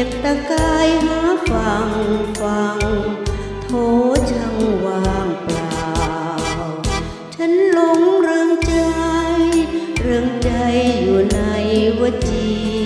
ยกตะกายหาฟังฟัง โทช่างวางเปล่า ฉันหลงเรื่องใจ เรื่องใจอยู่ในวจี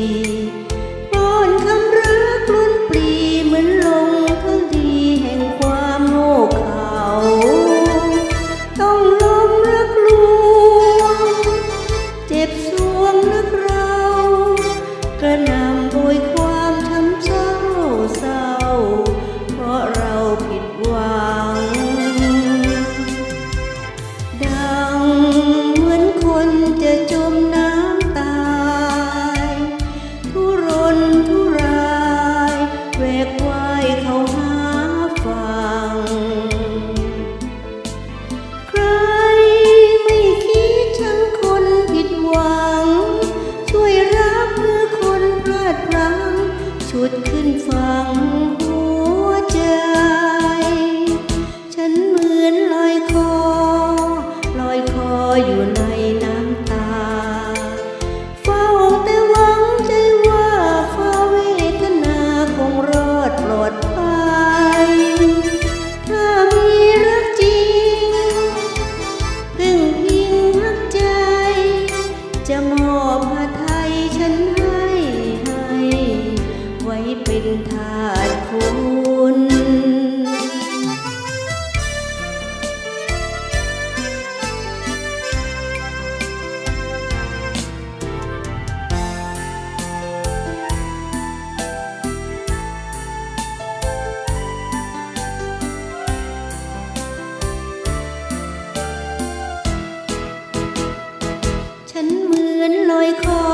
นฝังหัวใจ ลอยคอ